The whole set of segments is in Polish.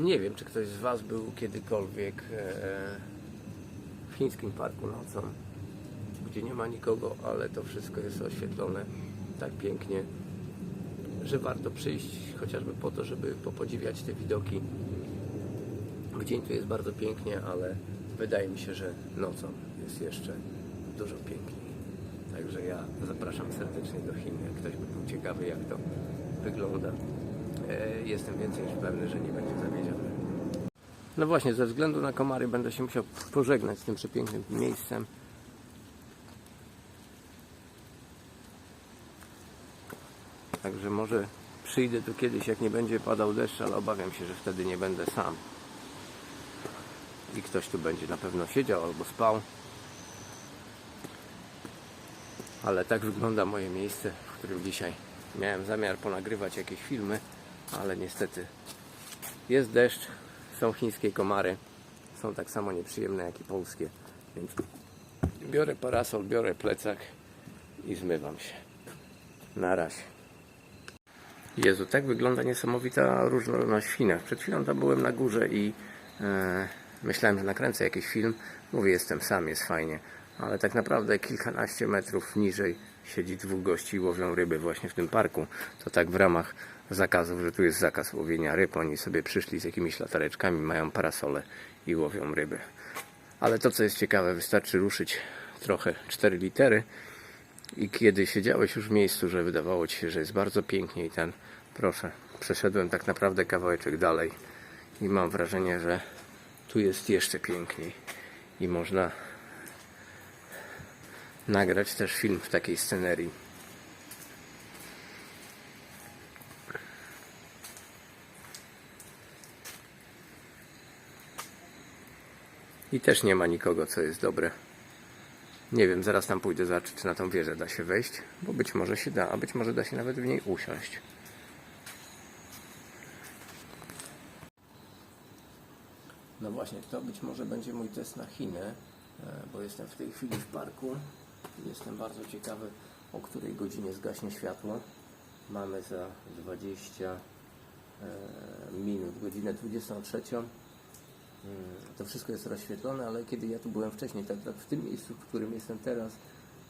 Nie wiem, czy ktoś z Was był kiedykolwiek e, w chińskim parku nocą, gdzie nie ma nikogo, ale to wszystko jest oświetlone tak pięknie, że warto przyjść chociażby po to, żeby popodziwiać te widoki. W dzień tu jest bardzo pięknie, ale wydaje mi się, że nocą jest jeszcze dużo piękniej. Także ja zapraszam serdecznie do Chin, jak ktoś by był ciekawy, jak to wygląda. E, Jestem więcej niż pewny, że nie będzie zawiedziony. No właśnie, ze względu na komary będę się musiał pożegnać z tym przepięknym miejscem. Także może przyjdę tu kiedyś, jak nie będzie padał deszcz, ale obawiam się, że wtedy nie będę sam. I ktoś tu będzie na pewno siedział albo spał. Ale tak wygląda moje miejsce, w którym dzisiaj miałem zamiar ponagrywać jakieś filmy, ale niestety jest deszcz, są chińskie komary, są tak samo nieprzyjemne jak i polskie, więc biorę parasol, biorę plecak i zmywam się. Na razie. Jezu, tak wygląda niesamowita różnorodność w Chinach. Przed chwilą tam byłem na górze i e, myślałem, że nakręcę jakiś film. Mówię, jestem sam, jest fajnie. Ale tak naprawdę kilkanaście metrów niżej siedzi dwóch gości i łowią ryby właśnie w tym parku. To tak w ramach zakazów, że tu jest zakaz łowienia ryb. Oni sobie przyszli z jakimiś latareczkami, mają parasole i łowią ryby. Ale to, co jest ciekawe, wystarczy ruszyć trochę cztery litery i kiedy siedziałeś już w miejscu, że wydawało ci się, że jest bardzo pięknie i ten, proszę, przeszedłem tak naprawdę kawałeczek dalej i mam wrażenie, że tu jest jeszcze piękniej i można nagrać też film w takiej scenerii. I też nie ma nikogo, co jest dobre. Nie wiem, zaraz tam pójdę zobaczyć, czy na tą wieżę da się wejść, bo być może się da, a być może da się nawet w niej usiąść. No właśnie, to być może będzie mój test na Chiny, e, bo jestem w tej chwili w parku. Jestem bardzo ciekawy, o której godzinie zgaśnie światło. Mamy za 20 e, minut, godzinę 23. Mm, To wszystko jest rozświetlone, ale kiedy ja tu byłem wcześniej, tak, tak w tym miejscu, w którym jestem teraz,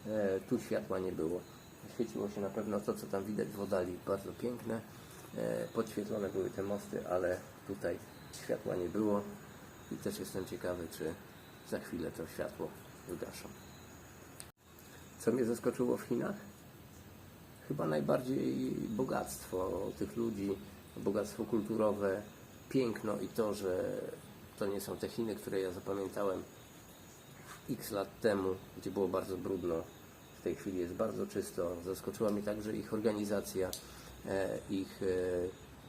e, tu światła nie było. Świeciło się na pewno to, co tam widać w oddali, bardzo piękne. E, podświetlone były te mosty, ale tutaj światła nie było. I też jestem ciekawy, czy za chwilę to światło wygaszą. Co mnie zaskoczyło w Chinach? Chyba najbardziej bogactwo tych ludzi, bogactwo kulturowe, piękno i to, że to nie są te Chiny, które ja zapamiętałem x lat temu, gdzie było bardzo brudno. W tej chwili jest bardzo czysto. Zaskoczyła mnie także ich organizacja, e, ich e,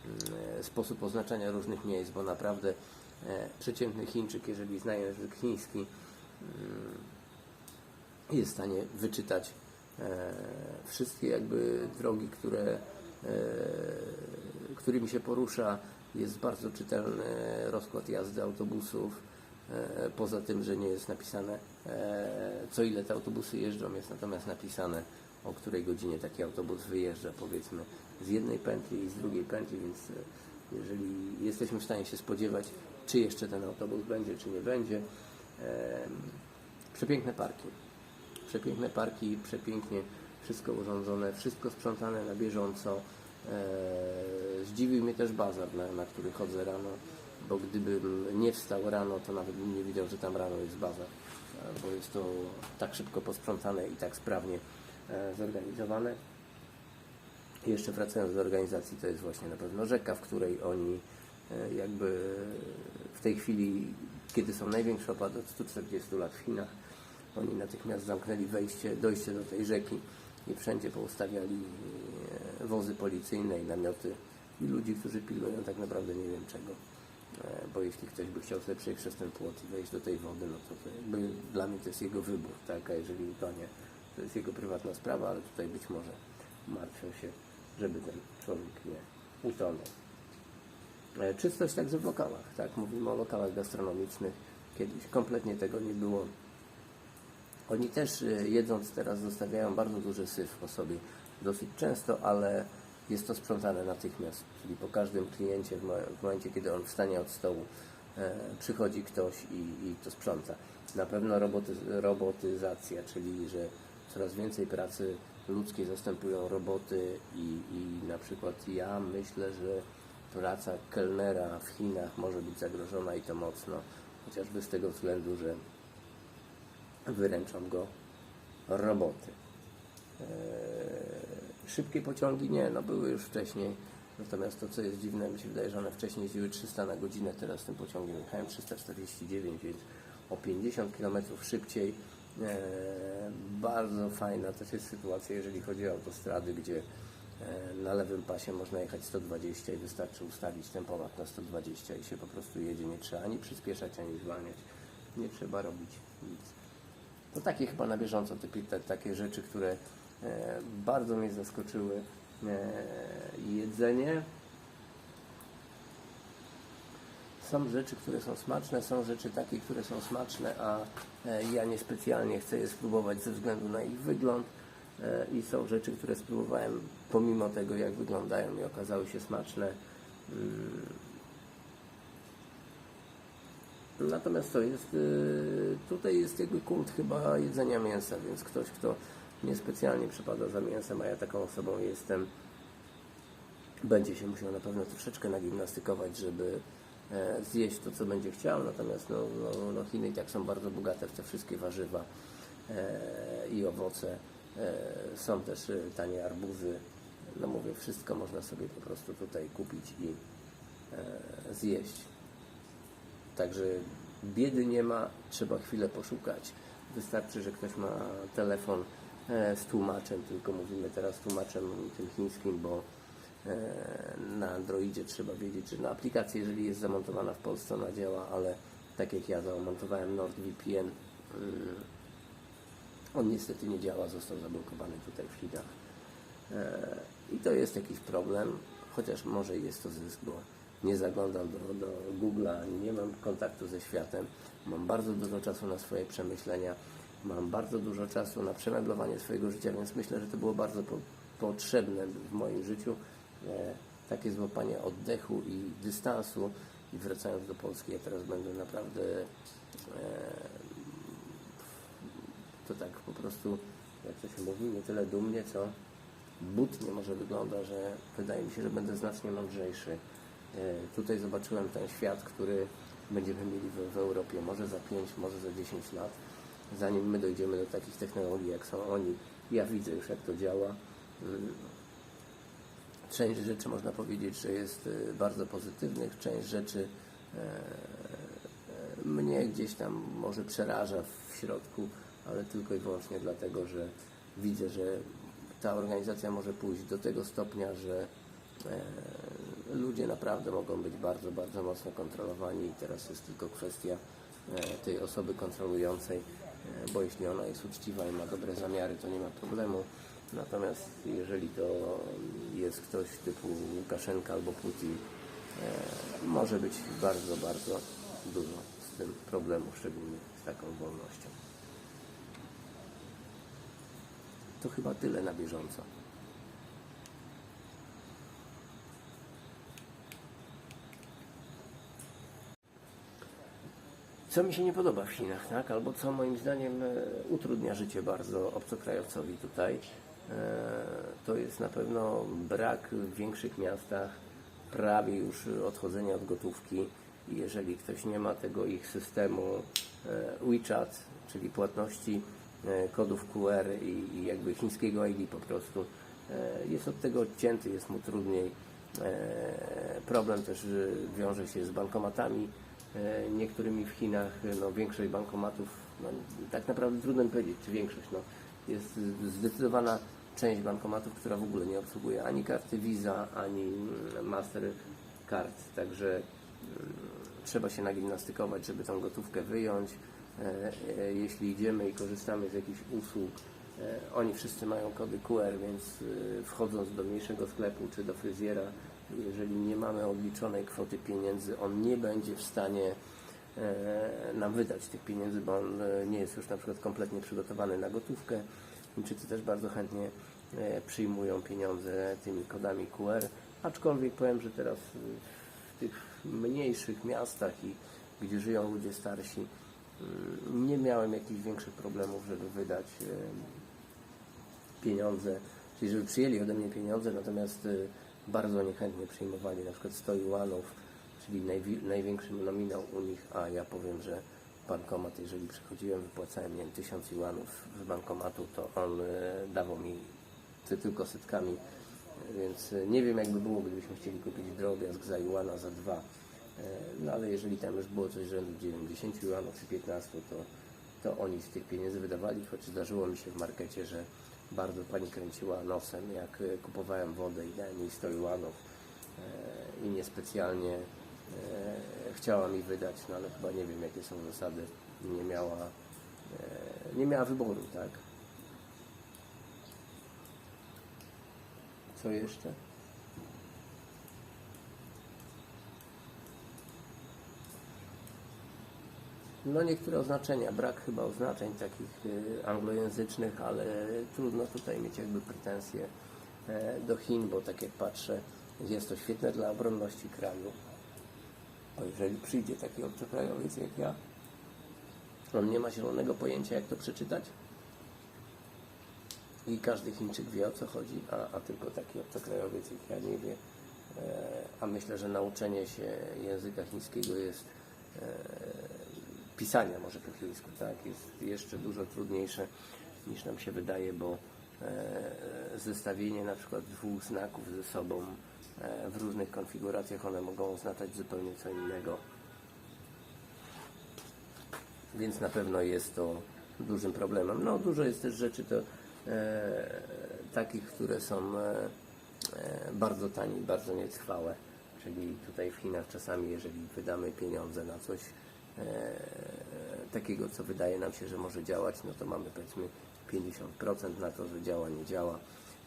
mm, sposób oznaczania różnych miejsc, bo naprawdę e, przeciętny Chińczyk, jeżeli zna język chiński, jest w stanie wyczytać e, wszystkie jakby drogi, które, e, którymi się porusza. Jest bardzo czytelny rozkład jazdy autobusów. E, Poza tym, że nie jest napisane co ile te autobusy jeżdżą, jest natomiast napisane o której godzinie taki autobus wyjeżdża powiedzmy z jednej pętli i z drugiej pętli, więc jeżeli jesteśmy w stanie się spodziewać, czy jeszcze ten autobus będzie, czy nie będzie. Przepiękne parki. Przepiękne parki, przepięknie wszystko urządzone, wszystko sprzątane na bieżąco. Eee, zdziwił mnie też bazar, na, na który chodzę rano, bo gdybym nie wstał rano, to nawet bym nie wiedział, że tam rano jest bazar, e, bo jest to tak szybko posprzątane i tak sprawnie e, zorganizowane. I jeszcze wracając do organizacji, to jest właśnie na pewno rzeka, w której oni e, jakby w tej chwili, kiedy są największe opady od 140 lat w Chinach, oni natychmiast zamknęli wejście, dojście do tej rzeki i wszędzie poustawiali e, wozy policyjne i namioty i ludzi, którzy pilnują tak naprawdę nie wiem czego. E, Bo jeśli ktoś by chciał sobie przejść przez ten płot i wejść do tej wody, no to, to jakby dla mnie to jest jego wybór, tak? A jeżeli utonie, to jest jego prywatna sprawa, ale tutaj być może martwią się, żeby ten człowiek nie utonął. E, Czystość także w lokalach, tak? Mówimy o lokalach gastronomicznych. Kiedyś kompletnie tego nie było. Oni też e, jedząc teraz zostawiają bardzo duży syf po sobie dosyć często, ale jest to sprzątane natychmiast. Czyli po każdym kliencie, w momencie, kiedy on wstanie od stołu, e, przychodzi ktoś i, i to sprząta. Na pewno roboty, robotyzacja, czyli że coraz więcej pracy ludzkiej zastępują roboty i, i na przykład ja myślę, że praca kelnera w Chinach może być zagrożona i to mocno, chociażby z tego względu, że wyręczą go roboty. Eee, szybkie pociągi nie, no były już wcześniej. Natomiast to, co jest dziwne, mi się wydaje, że one wcześniej jeździły 300 na godzinę, teraz tym pociągiem jechałem 349, więc o 50 km szybciej. Eee, bardzo fajna też jest sytuacja, jeżeli chodzi o autostrady, gdzie e, na lewym pasie można jechać 120 i wystarczy ustawić tempomat na 120 i się po prostu jedzie. Nie trzeba ani przyspieszać, ani zwalniać. Nie trzeba robić nic. To takie chyba na bieżąco te, te, takie rzeczy, które e, bardzo mnie zaskoczyły. E, jedzenie. Są rzeczy, które są smaczne, są rzeczy takie, które są smaczne, a e, ja niespecjalnie chcę je spróbować ze względu na ich wygląd. I są rzeczy, które spróbowałem pomimo tego, jak wyglądają i okazały się smaczne. Natomiast to jest, y, tutaj jest jakby kult chyba jedzenia mięsa, więc ktoś, kto niespecjalnie przypada za mięsem, a ja taką osobą jestem, będzie się musiał na pewno troszeczkę nagimnastykować, żeby e, zjeść to, co będzie chciał. Natomiast no, no, no Chiny i tak są bardzo bogate w te wszystkie warzywa e, i owoce. E, są też e, tanie arbuzy. No mówię, wszystko można sobie po prostu tutaj kupić i zjeść. Także biedy nie ma, trzeba chwilę poszukać. Wystarczy, że ktoś ma telefon e, z tłumaczem, tylko mówimy teraz tłumaczem tym chińskim, bo e, na Androidzie trzeba wiedzieć, że na aplikacji, jeżeli jest zamontowana w Polsce, ona działa, ale tak jak ja zamontowałem NordVPN, mm, on niestety nie działa, został zablokowany tutaj w Chinach. E, I to jest jakiś problem, chociaż może jest to zysk, bo nie zaglądam do, do Google'a, nie mam kontaktu ze światem. Mam bardzo dużo czasu na swoje przemyślenia, mam bardzo dużo czasu na przemeblowanie swojego życia, więc myślę, że to było bardzo po, potrzebne w moim życiu. E, takie złapanie oddechu i dystansu. I wracając do Polski, ja teraz będę naprawdę e, to tak po prostu, jak to się mówi, nie tyle dumnie, co butnie może wygląda, że wydaje mi się, że będę znacznie mądrzejszy. E, Tutaj zobaczyłem ten świat, który będziemy mieli w, w Europie, może za 5, może za 10 lat. Zanim my dojdziemy do takich technologii, jak są oni, ja widzę już, jak to działa. Mm. Część rzeczy można powiedzieć, że jest e, bardzo pozytywnych, część rzeczy e, e, mnie gdzieś tam może przeraża w środku, ale tylko i wyłącznie dlatego, że widzę, że ta organizacja może pójść do tego stopnia, że e, ludzie naprawdę mogą być bardzo, bardzo mocno kontrolowani i teraz jest tylko kwestia e, tej osoby kontrolującej, e, bo jeśli ona jest uczciwa i ma dobre zamiary, to nie ma problemu. Natomiast jeżeli to jest ktoś typu Łukaszenka albo Putin, e, może być bardzo, bardzo dużo z tym problemów, szczególnie z taką wolnością. To chyba tyle na bieżąco. Co mi się nie podoba w Chinach, tak? Albo co moim zdaniem e, utrudnia życie bardzo obcokrajowcowi tutaj, e, to jest na pewno brak w większych miastach prawie już odchodzenia od gotówki. Jeżeli ktoś nie ma tego ich systemu e, WeChat, czyli płatności kodów QR i, jakby chińskiego ID po prostu, jest od tego odcięty, jest mu trudniej. Problem też wiąże się z bankomatami niektórymi w Chinach. No, większość bankomatów, no, tak naprawdę trudno mi powiedzieć, czy większość, no, jest zdecydowana część bankomatów, która w ogóle nie obsługuje ani karty Visa, ani Mastercard, także mm, trzeba się nagimnastykować, żeby tą gotówkę wyjąć. E, e, Jeśli idziemy i korzystamy z jakichś usług, e, oni wszyscy mają kody QR, więc e, wchodząc do mniejszego sklepu czy do fryzjera, jeżeli nie mamy odliczonej kwoty pieniędzy, on nie będzie w stanie e, nam wydać tych pieniędzy, bo on e, nie jest już na przykład kompletnie przygotowany na gotówkę. Chińczycy też bardzo chętnie e, przyjmują pieniądze tymi kodami QR, aczkolwiek powiem, że teraz w tych mniejszych miastach i gdzie żyją ludzie starsi, mm, nie miałem jakichś większych problemów, żeby wydać pieniądze, czyli żeby przyjęli ode mnie pieniądze, natomiast bardzo niechętnie przyjmowali na przykład 100 juanów, czyli najwi- największy nominał u nich, a ja powiem, że bankomat, jeżeli przychodziłem, wypłacałem, nie wiem, 1000 juanów z bankomatu, to on y, dawał mi ty tylko setkami, więc y, nie wiem jakby było, gdybyśmy chcieli kupić drobiazg za juana, za dwa, E, no ale jeżeli tam już było coś rzędu 90 juanów czy 15, to, to oni z tych pieniędzy wydawali, choć zdarzyło mi się w markecie, że bardzo pani kręciła nosem, jak e, kupowałem wodę i dałem jej 100 juanów e, i niespecjalnie e, chciała mi wydać, no ale chyba nie wiem jakie są zasady, nie miała, nie miała wyboru, tak? Co jeszcze? No niektóre oznaczenia, brak chyba oznaczeń takich y, anglojęzycznych, ale trudno tutaj mieć jakby pretensje e, do Chin, bo tak jak patrzę, jest to świetne dla obronności kraju. Bo jeżeli przyjdzie taki obcokrajowiec jak ja, on nie ma zielonego pojęcia jak to przeczytać i każdy Chińczyk wie o co chodzi, a, a tylko taki obcokrajowiec jak ja nie wie. E, a myślę, że nauczenie się języka chińskiego jest e, pisania może po chińsku, tak, jest jeszcze dużo trudniejsze niż nam się wydaje, bo e, zestawienie na przykład dwóch znaków ze sobą e, w różnych konfiguracjach one mogą oznaczać zupełnie co innego. Więc na pewno jest to dużym problemem. No dużo jest też rzeczy to e, takich, które są e, e, bardzo tanie i bardzo nietrwałe. Czyli tutaj w Chinach czasami, jeżeli wydamy pieniądze na coś e, takiego, co wydaje nam się, że może działać, no to mamy powiedzmy 50% na to, że działa, nie działa.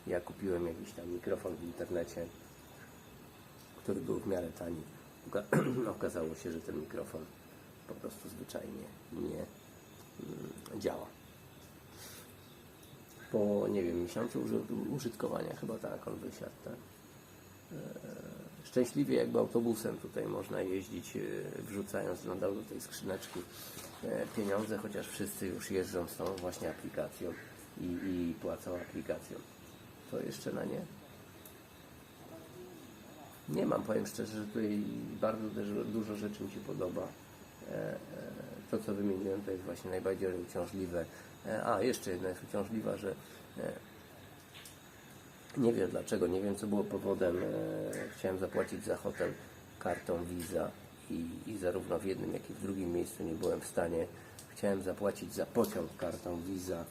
Ja kupiłem jakiś tam mikrofon w internecie, który był w miarę tani. Oka- Okazało się, że ten mikrofon po prostu zwyczajnie nie mm, działa. Po, nie wiem, miesiącu uży- użytkowania chyba tak on wysiadł, tak? Szczęśliwie jakby autobusem tutaj można jeździć, e, wrzucając nadal do tej skrzyneczki e, pieniądze, chociaż wszyscy już jeżdżą z tą właśnie aplikacją i, i płacą aplikacją. To jeszcze na nie? Nie mam, powiem szczerze, że tutaj bardzo dużo, rzeczy mi się podoba. E, e, To, co wymieniłem, to jest właśnie najbardziej uciążliwe. E, A, jeszcze jedna jest uciążliwa, że e, nie wiem dlaczego, nie wiem co było powodem. E, chciałem zapłacić za hotel kartą Visa i, i zarówno w jednym, jak i w drugim miejscu nie byłem w stanie. Chciałem zapłacić za pociąg kartą Visa.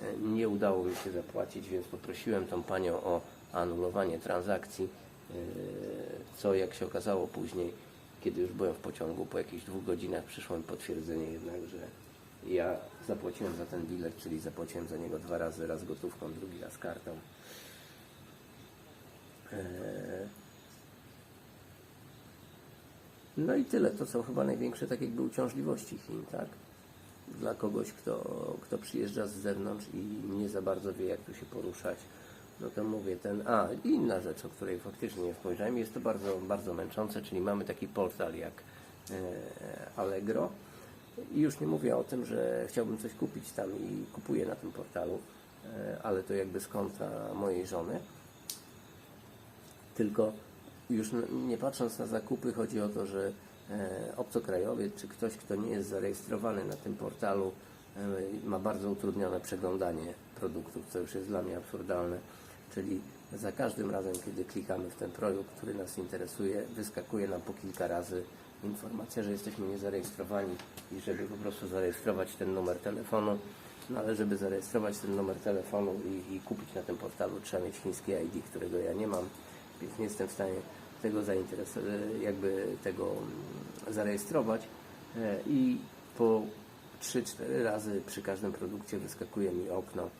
E, nie udało mi się zapłacić, więc poprosiłem tą panią o anulowanie transakcji. E, co jak się okazało później, kiedy już byłem w pociągu, po jakichś dwóch godzinach przyszło mi potwierdzenie jednak, że ja zapłaciłem za ten bilet, czyli zapłaciłem za niego dwa razy, raz gotówką, drugi raz kartą. Eee, No i tyle. To są chyba największe tak jakby uciążliwości Chin, tak? Dla kogoś, kto, kto przyjeżdża z zewnątrz i nie za bardzo wie, jak tu się poruszać. No to mówię, ten. A, inna rzecz, o której faktycznie nie spojrzałem, jest to bardzo, bardzo męczące, czyli mamy taki portal jak e, Allegro. I już nie mówię o tym, że chciałbym coś kupić tam i kupuję na tym portalu, e, ale to jakby z konta mojej żony tylko już nie patrząc na zakupy, chodzi o to, że e, obcokrajowiec czy ktoś, kto nie jest zarejestrowany na tym portalu, e, ma bardzo utrudnione przeglądanie produktów, co już jest dla mnie absurdalne. Czyli za każdym razem, kiedy klikamy w ten produkt, który nas interesuje, wyskakuje nam po kilka razy informacja, że jesteśmy niezarejestrowani i żeby po prostu zarejestrować ten numer telefonu, no ale żeby zarejestrować ten numer telefonu i, i kupić na tym portalu trzeba mieć chińskie ID, którego ja nie mam, więc nie jestem w stanie tego jakby tego mm, zarejestrować E, i po 3-4 razy przy każdym produkcie wyskakuje mi okno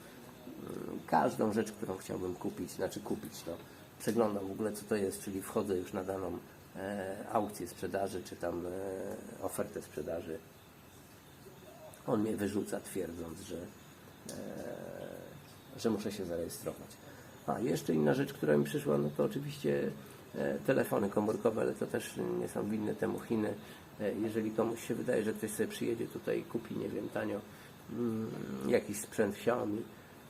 Mm, każdą rzecz, którą chciałbym kupić, znaczy kupić, no przeglądam w ogóle co to jest, czyli wchodzę już na daną e, aukcję sprzedaży, czy tam e, ofertę sprzedaży. On mnie wyrzuca twierdząc, że, że muszę się zarejestrować. A, jeszcze inna rzecz, która mi przyszła, no to oczywiście e, telefony komórkowe, ale to też nie są winne temu Chiny. E, jeżeli komuś się wydaje, że ktoś sobie przyjedzie tutaj i kupi, nie wiem, tanio mm, jakiś sprzęt Xiaomi,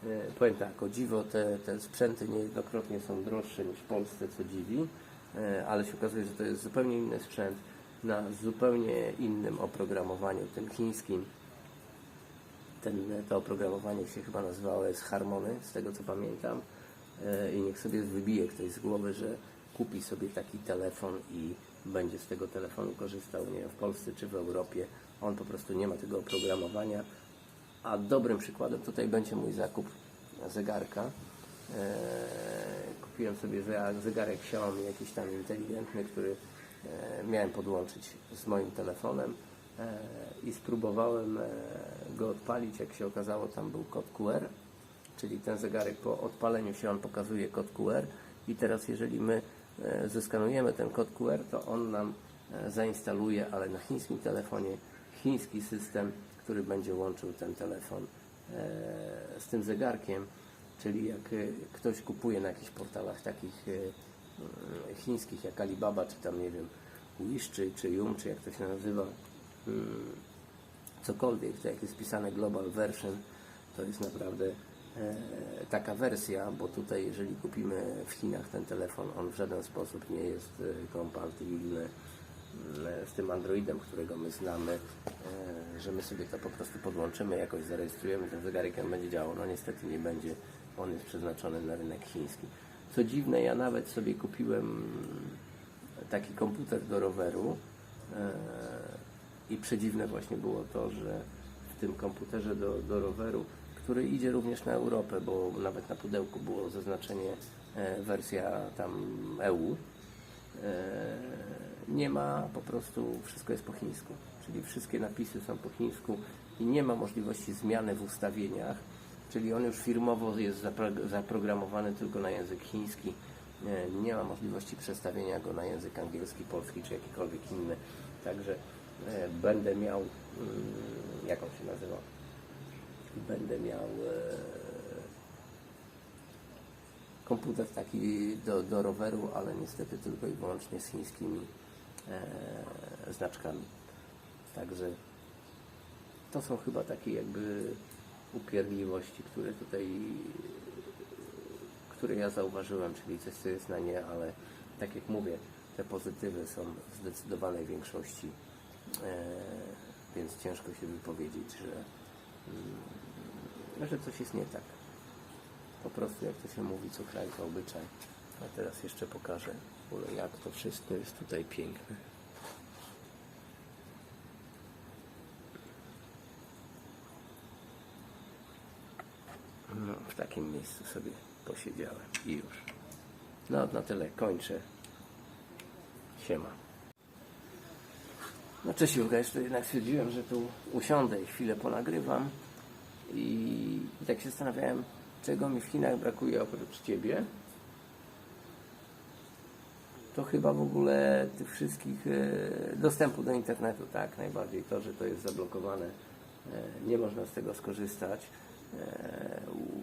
e, powiem tak, o dziwo, te, te sprzęty niejednokrotnie są droższe niż w Polsce, co dziwi, ale się okazuje, że to jest zupełnie inny sprzęt na zupełnie innym oprogramowaniu, tym chińskim. Ten, to oprogramowanie się chyba nazywało jest Harmony, z tego co pamiętam. E, I niech sobie wybije ktoś z głowy, że kupi sobie taki telefon i będzie z tego telefonu korzystał, nie wiem, w Polsce czy w Europie. On po prostu nie ma tego oprogramowania. A dobrym przykładem tutaj będzie mój zakup zegarka. E, kupiłem sobie ze- zegarek Xiaomi, jakiś tam inteligentny, który e, miałem podłączyć z moim telefonem i spróbowałem go odpalić. Jak się okazało, tam był kod QR, czyli ten zegarek po odpaleniu się on pokazuje kod QR i teraz jeżeli my e, zeskanujemy ten kod QR, to on nam e, zainstaluje, ale na chińskim telefonie chiński system, który będzie łączył ten telefon e, z tym zegarkiem, czyli jak ktoś kupuje na jakichś portalach takich chińskich jak Alibaba, czy tam nie wiem, Wish, czy, czy Yum, czy jak to się nazywa, mm, cokolwiek, to jak jest pisane Global Version, to jest naprawdę taka wersja, bo tutaj jeżeli kupimy w Chinach ten telefon, on w żaden sposób nie jest e, kompatybilny mm, z tym Androidem, którego my znamy, e, że my sobie to po prostu podłączymy, jakoś zarejestrujemy ten zegarek będzie działał. No niestety nie będzie, on jest przeznaczony na rynek chiński. Co dziwne, ja nawet sobie kupiłem taki komputer do roweru e, i przedziwne właśnie było to, że w tym komputerze do, do roweru, który idzie również na Europę, bo nawet na pudełku było zaznaczenie e, wersja tam EU, e, nie ma po prostu, wszystko jest po chińsku, czyli wszystkie napisy są po chińsku i nie ma możliwości zmiany w ustawieniach, czyli on już firmowo jest zapro- zaprogramowany tylko na język chiński, nie, nie ma możliwości przestawienia go na język angielski, polski czy jakikolwiek inny, także e, będę miał, mm, jak on się nazywa, będę miał e, komputer taki do, do roweru, ale niestety tylko i wyłącznie z chińskimi e, znaczkami. Także to są chyba takie jakby upierdliwości, które tutaj, które ja zauważyłem, czyli coś co jest na nie, ale tak jak mówię, te pozytywy są w zdecydowanej większości, e, więc ciężko się wypowiedzieć, że, mm, że coś jest nie tak. Po prostu jak to się mówi, co kraj to obyczaj. A teraz jeszcze pokażę w ogóle jak to wszystko jest tutaj piękne. No, w takim miejscu sobie posiedziałem i już. No, na tyle kończę. Siema. No cześć Julka, jeszcze jednak stwierdziłem, że tu usiądę i chwilę ponagrywam i, i tak się zastanawiałem, czego mi w Chinach brakuje oprócz Ciebie. To chyba w ogóle tych wszystkich e, dostępu do internetu, tak, najbardziej to, że to jest zablokowane, e, nie można z tego skorzystać. E,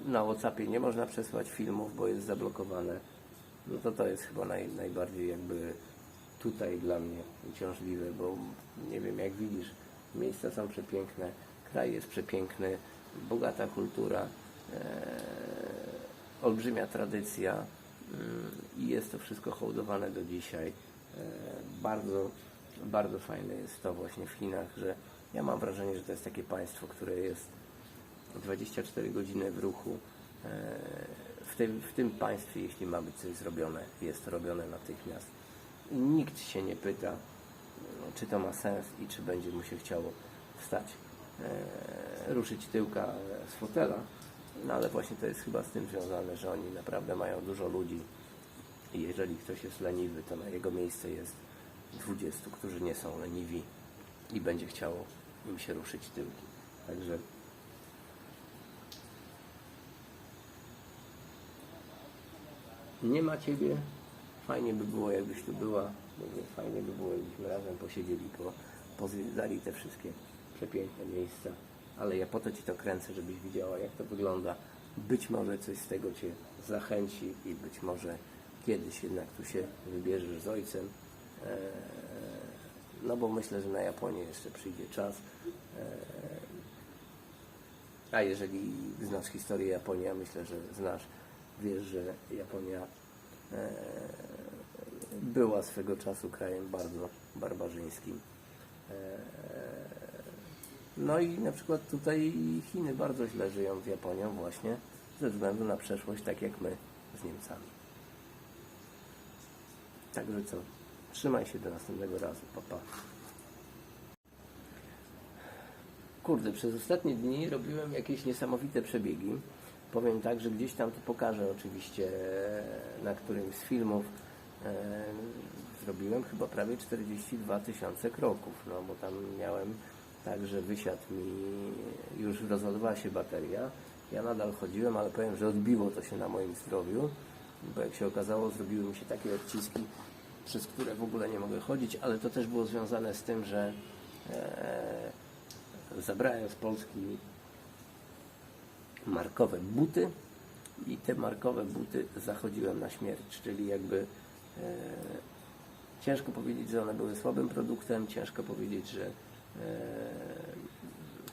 na Whatsappie nie można przesłać filmów, bo jest zablokowane. No to to jest chyba naj, najbardziej jakby tutaj dla mnie uciążliwe, bo nie wiem, jak widzisz, miejsca są przepiękne, kraj jest przepiękny, bogata kultura, e, olbrzymia tradycja mm, i jest to wszystko hołdowane do dzisiaj. E, bardzo, bardzo fajne jest to właśnie w Chinach, że ja mam wrażenie, że to jest takie państwo, które jest 24 godziny w ruchu. E, W tym, w tym państwie, jeśli ma być coś zrobione, jest to robione natychmiast. I nikt się nie pyta, czy to ma sens i czy będzie mu się chciało wstać, e, ruszyć tyłka z fotela. No ale właśnie to jest chyba z tym związane, że oni naprawdę mają dużo ludzi i jeżeli ktoś jest leniwy, to na jego miejsce jest 20, którzy nie są leniwi i będzie chciało im się ruszyć tyłki. Także nie ma Ciebie. Fajnie by było, jakbyś tu była. Fajnie by było, jakbyśmy razem posiedzieli, po, pozwiedzali te wszystkie przepiękne miejsca. Ale ja po to Ci to kręcę, żebyś widziała, jak to wygląda być może coś z tego Cię zachęci i być może kiedyś jednak tu się wybierzesz z ojcem. E, No bo myślę, że na Japonię jeszcze przyjdzie czas. E, A jeżeli znasz historię Japonii, a myślę, że znasz, wiesz, że Japonia e, była swego czasu krajem bardzo barbarzyńskim. No i na przykład tutaj Chiny bardzo źle żyją z Japonią właśnie ze względu na przeszłość, tak jak my z Niemcami. Także co? Trzymaj się do następnego razu. Papa. Pa. Kurde, przez ostatnie dni robiłem jakieś niesamowite przebiegi. Powiem tak, że gdzieś tam to pokażę oczywiście e, na którymś z filmów. E, zrobiłem chyba prawie 42 tysiące kroków, no bo tam miałem tak, że wysiadł mi, już rozładowała się bateria. Ja nadal chodziłem, ale powiem, że odbiło to się na moim zdrowiu, bo jak się okazało, zrobiły mi się takie odciski, przez które w ogóle nie mogę chodzić, ale to też było związane z tym, że e, zabrałem z Polski markowe buty i te markowe buty zachodziłem na śmierć, czyli jakby e, ciężko powiedzieć, że one były słabym produktem, ciężko powiedzieć, że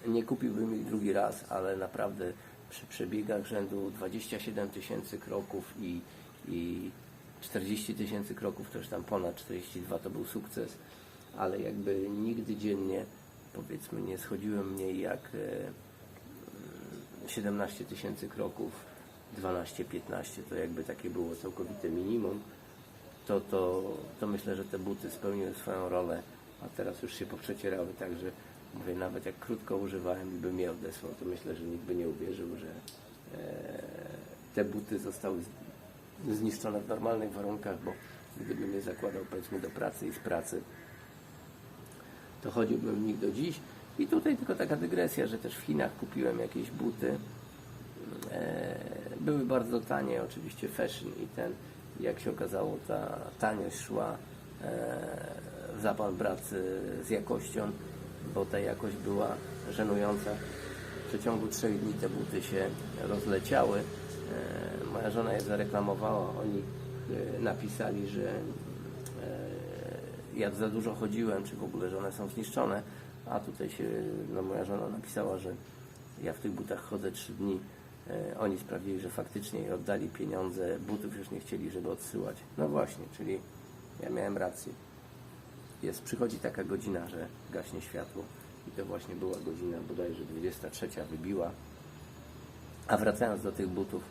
nie kupiłbym ich drugi raz, ale naprawdę przy przebiegach rzędu 27 tysięcy kroków i, i 40 tysięcy kroków, już tam ponad 42 to był sukces, ale jakby nigdy dziennie powiedzmy nie schodziłem mniej jak e, 17 tysięcy kroków, 12-15 to jakby takie było całkowite minimum, to, to, to myślę, że te buty spełniły swoją rolę, a teraz już się poprzecierały, także mówię, nawet jak krótko używałem i bym je odesłał, to myślę, że nikt by nie uwierzył, że e, te buty zostały zniszczone w normalnych warunkach, bo gdybym je zakładał powiedzmy do pracy i z pracy, to chodziłbym w nich do dziś. I tutaj tylko taka dygresja, że też w Chinach kupiłem jakieś buty. E, były bardzo tanie, oczywiście fashion i ten, jak się okazało, ta taniość szła zapal brat z- jakością, bo ta jakość była żenująca. W przeciągu trzech dni te buty się rozleciały. E, moja żona je zareklamowała, oni e, napisali, że e, ja za dużo chodziłem, czy w ogóle, że one są zniszczone, a tutaj się, no moja żona napisała, że ja w tych butach chodzę 3 dni. Oni sprawdzili, że faktycznie oddali pieniądze, butów już nie chcieli, żeby odsyłać. No właśnie, czyli ja miałem rację. Jest, przychodzi taka godzina, że gaśnie światło i to właśnie była godzina bodajże 23 wybiła. A wracając do tych butów,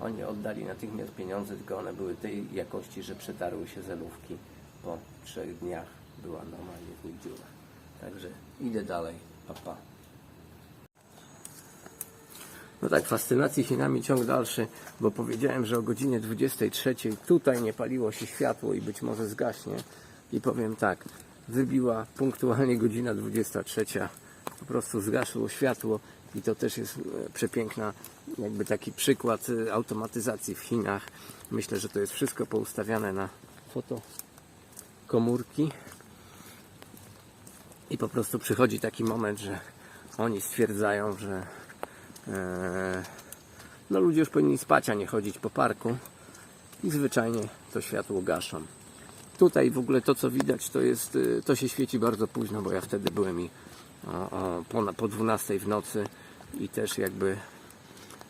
oni oddali natychmiast pieniądze, tylko one były tej jakości, że przetarły się zelówki. Po trzech dniach była normalnie w dziura. Także idę dalej. Pa, pa. No tak, fascynacji Chinami ciąg dalszy, bo powiedziałem, że o godzinie 23 tutaj nie paliło się światło i być może zgaśnie. I powiem tak, wybiła punktualnie godzina 23. Po prostu zgasło światło i to też jest e, przepiękna, jakby taki przykład e, automatyzacji w Chinach. Myślę, że to jest wszystko poustawiane na fotokomórki. I po prostu przychodzi taki moment, że oni stwierdzają, że e, no ludzie już powinni spać, a nie chodzić po parku i zwyczajnie to światło gaszą. Tutaj w ogóle to co widać to jest, y, to się świeci bardzo późno, bo ja wtedy byłem i o, o, po, po 12 w nocy i też jakby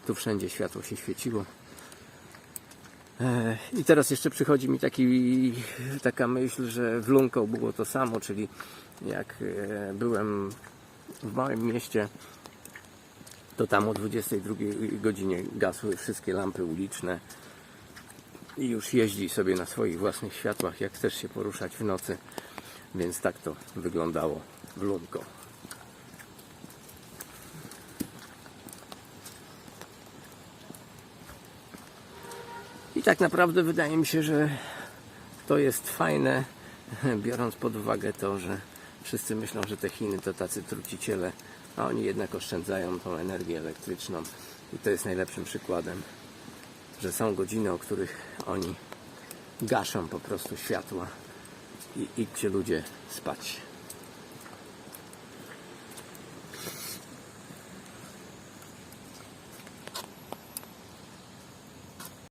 tu wszędzie światło się świeciło. E, I teraz jeszcze przychodzi mi taki, taka myśl, że w Lunką było to samo, czyli jak e, byłem w małym mieście, to tam o 22 godzinie gasły wszystkie lampy uliczne i już jeździ sobie na swoich własnych światłach, jak chcesz się poruszać w nocy. Więc tak to wyglądało w Lunko. I tak naprawdę wydaje mi się, że to jest fajne, biorąc pod uwagę to, że wszyscy myślą, że te Chiny to tacy truciciele, a oni jednak oszczędzają tą energię elektryczną. I to jest najlepszym przykładem, że są godziny, o których oni gaszą po prostu światła i idźcie ludzie spać.